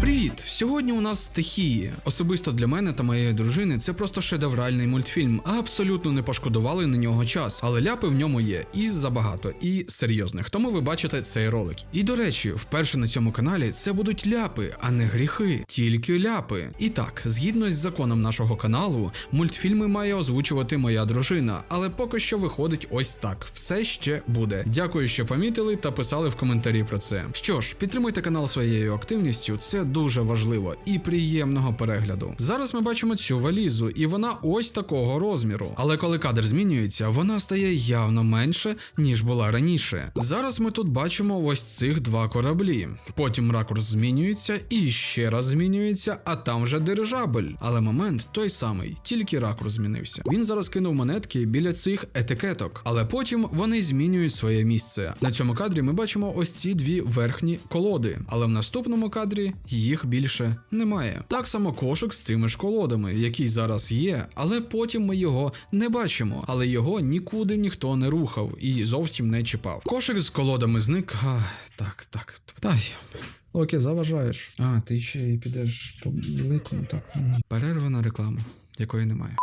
Привіт! Сьогодні у нас стихії. Особисто для мене та моєї дружини це просто шедевральний мультфільм, абсолютно не пошкодували на нього час. Але ляпи в ньому є і забагато, і серйозних. Тому ви бачите цей ролик. І до речі, вперше на цьому каналі це будуть ляпи, а не гріхи, тільки ляпи. І так, згідно з законом нашого каналу, мультфільми має озвучувати моя дружина, але поки що виходить ось так. Все ще буде. Дякую, що помітили та писали в коментарі про це. Що ж, підтримуйте канал своєю активністю, це дуже важливо і приємного перегляду. Зараз ми бачимо цю валізу, і вона ось такого розміру. Але коли кадр змінюється, вона стає явно менше, ніж була раніше. Зараз ми тут бачимо ось цих два кораблі. Потім ракурс змінюється і ще раз змінюється, а там вже дирижабель. Але момент той самий, тільки ракурс змінився. Він зараз кинув монетки біля цих етикеток, але потім вони змінюють своє місце. На цьому кадрі ми бачимо ось ці дві верхні колоди, але в наступному кадрі їх більше немає. Так само кошик з цими ж колодами, який зараз є, але потім ми його не бачимо. Але його нікуди ніхто не рухав і зовсім не чіпав. Кошик з колодами зник. А, так, так. Дай. Окей, заважаєш. А, ти ще і підеш по великому, так. Мгм. Перерва на рекламу, якої немає.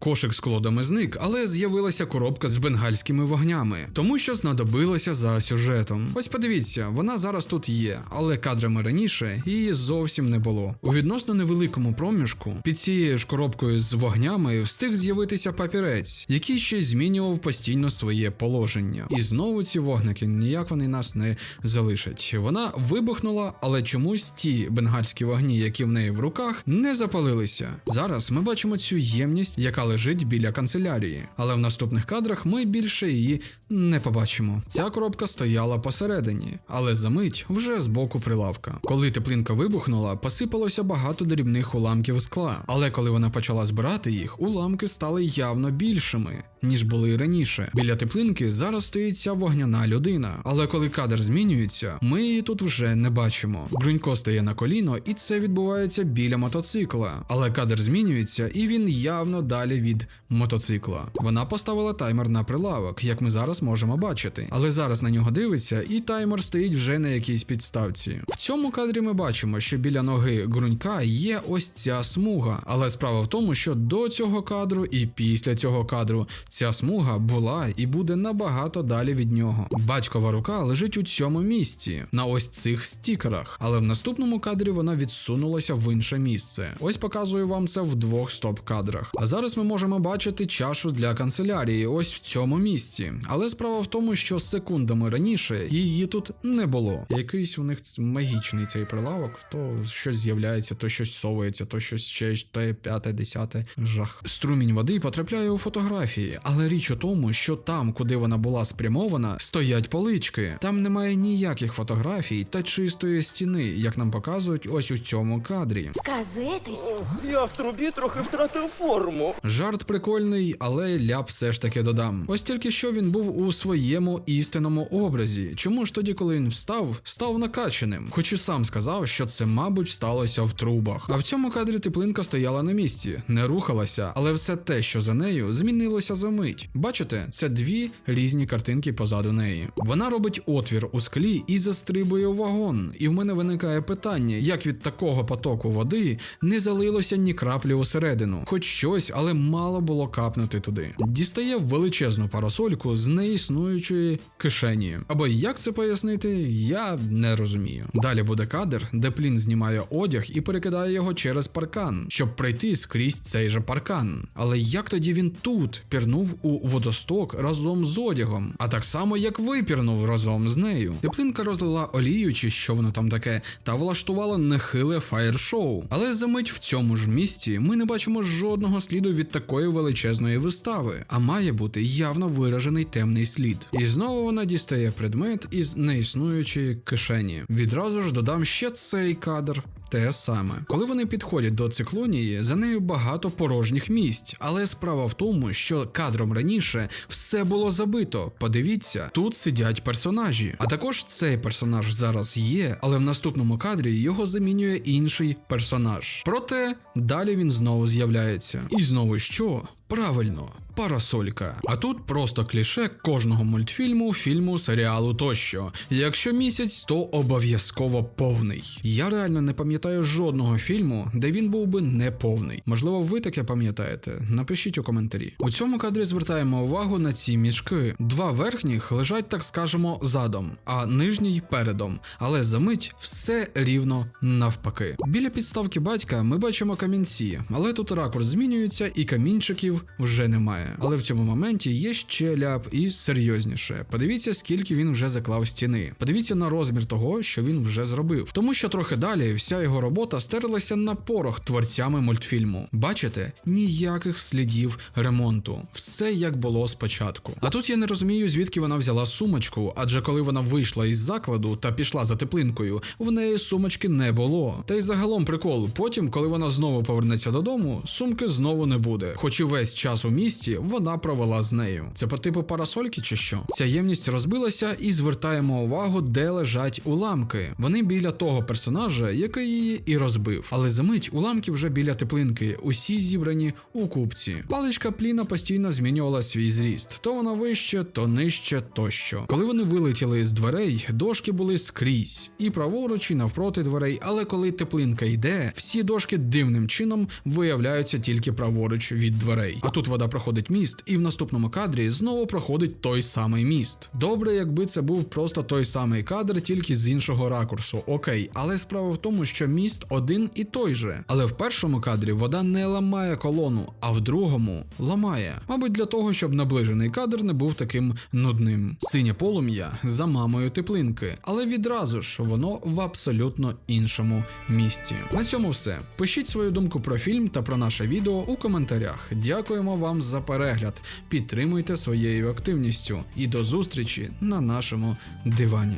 Кошик з колодами зник, але з'явилася коробка з бенгальськими вогнями, тому що знадобилася за сюжетом. Ось подивіться, вона зараз тут є, але кадрами раніше її зовсім не було. У відносно невеликому проміжку під цією ж коробкою з вогнями встиг з'явитися папірець, який ще змінював постійно своє положення. І знову ці вогники ніяк вони нас не залишать. Вона вибухнула, але чомусь ті бенгальські вогні, які в неї в руках, не запалилися. Зараз ми бачимо цю ємність, яка лежить біля канцелярії, але в наступних кадрах ми більше її не побачимо. Ця коробка стояла посередині, але за мить вже з боку прилавка. Коли теплинка вибухнула, посипалося багато дрібних уламків скла. Але коли вона почала збирати їх, уламки стали явно більшими, ніж були раніше. Біля теплинки зараз стоїть ця вогняна людина. Але коли кадр змінюється, ми її тут вже не бачимо. Брунько стає на коліно, і це відбувається біля мотоцикла. Але кадр змінюється, і він явно далі від мотоцикла. Вона поставила таймер на прилавок, як ми зараз можемо бачити. Але зараз на нього дивиться, і таймер стоїть вже на якійсь підставці. В цьому кадрі ми бачимо, що біля ноги ґрунька є ось ця смуга. Але справа в тому, що до цього кадру і після цього кадру ця смуга була і буде набагато далі від нього. Батькова рука лежить у цьому місці, на ось цих стікерах. Але в наступному кадрі вона відсунулася в інше місце. Ось показую вам це в двох стоп-кадрах. А зараз ми можемо бачити чашу для канцелярії ось в цьому місці. Але справа в тому, що секундами раніше її тут не було. Якийсь у них магічний цей прилавок, то щось з'являється, то щось совується, то щось ще те п'яте, десяте жах. Струмінь води потрапляє у фотографії, але річ у тому, що там, куди вона була спрямована, стоять полички. Там немає ніяких фотографій та чистої стіни, як нам показують ось у цьому кадрі. Сказитись? Я в трубі трохи втратив форму. Жарт прикольний, але ляп все ж таки додам. Ось тільки що він був у своєму істинному образі. Чому ж тоді, коли він встав, став накачаним? Хоч і сам сказав, що це, мабуть, сталося в трубах. А в цьому кадрі теплинка стояла на місці, не рухалася, але все те, що за нею, змінилося за мить. Бачите, це дві різні картинки позаду неї. Вона робить отвір у склі і застрибує у вагон. І в мене виникає питання, як від такого потоку води не залилося ні краплі усередину, хоч щось, але мало було капнути туди. Дістає величезну парасольку з неіснуючої кишені. Або як це пояснити, я не розумію. Далі буде кадр, де плін знімає одяг і перекидає його через паркан, щоб пройти скрізь цей же паркан. Але як тоді він тут пірнув у водосток разом з одягом, а так само як випірнув разом з нею. Теплинка розлила олію, чи що воно там таке, та влаштувала нехиле фаєр-шоу. Але за мить в цьому ж місці ми не бачимо жодного сліду від такої величезної вистави, а має бути явно виражений темний слід. І знову вона дістає предмет із неіснуючої кишені. Відразу ж додам ще цей кадр. Те саме, коли вони підходять до циклонії, за нею багато порожніх місць, але справа в тому, що кадром раніше все було забито. Подивіться, тут сидять персонажі. А також цей персонаж зараз є, але в наступному кадрі його замінює інший персонаж. Проте далі він знову з'являється. І знову що? Правильно, парасолька. А тут просто кліше кожного мультфільму, фільму, серіалу тощо. Якщо місяць, то обов'язково повний. Я реально не пам'ятаю жодного фільму, де він був би не повний. Можливо, ви таке пам'ятаєте? Напишіть у коментарі. У цьому кадрі звертаємо увагу на ці мішки. Два верхніх лежать, так скажемо, задом, а нижній передом. Але за мить все рівно навпаки. Біля підставки батька ми бачимо камінці, але тут ракурс змінюється і камінчиків вже немає. Але в цьому моменті є ще ляп і серйозніше. Подивіться, скільки він вже заклав стіни. Подивіться на розмір того, що він вже зробив. Тому що трохи далі вся його робота стерлася на порох творцями мультфільму. Бачите, ніяких слідів ремонту. Все як було спочатку. А тут я не розумію, звідки вона взяла сумочку, адже коли вона вийшла із закладу та пішла за теплинкою, в неї сумочки не було. Та й загалом прикол. Потім, коли вона знову повернеться додому, сумки знову не буде. Хоч і весь час у місті вона провела з нею. Це по типу парасольки чи що? Ця ємність розбилася і звертаємо увагу, де лежать уламки. Вони біля того персонажа, який її і розбив. Але за мить уламки вже біля теплинки, усі зібрані у купці. Паличка пліна постійно змінювала свій зріст: то вона вище, то нижче, тощо. Коли вони вилетіли з дверей, дошки були скрізь, і праворуч, і навпроти дверей. Але коли теплинка йде, всі дошки дивним чином виявляються тільки праворуч від дверей. А тут вода проходить міст, і в наступному кадрі знову проходить той самий міст. Добре, якби це був просто той самий кадр, тільки з іншого ракурсу. Окей, але справа в тому, що міст один і той же. Але в першому кадрі вода не ламає колону, а в другому ламає. Мабуть, для того, щоб наближений кадр не був таким нудним. Синє полум'я за мамою теплинки, але відразу ж воно в абсолютно іншому місці. На цьому все. Пишіть свою думку про фільм та про наше відео у коментарях. Дякуємо вам за перегляд. Підтримуйте своєю активністю і до зустрічі на нашому дивані.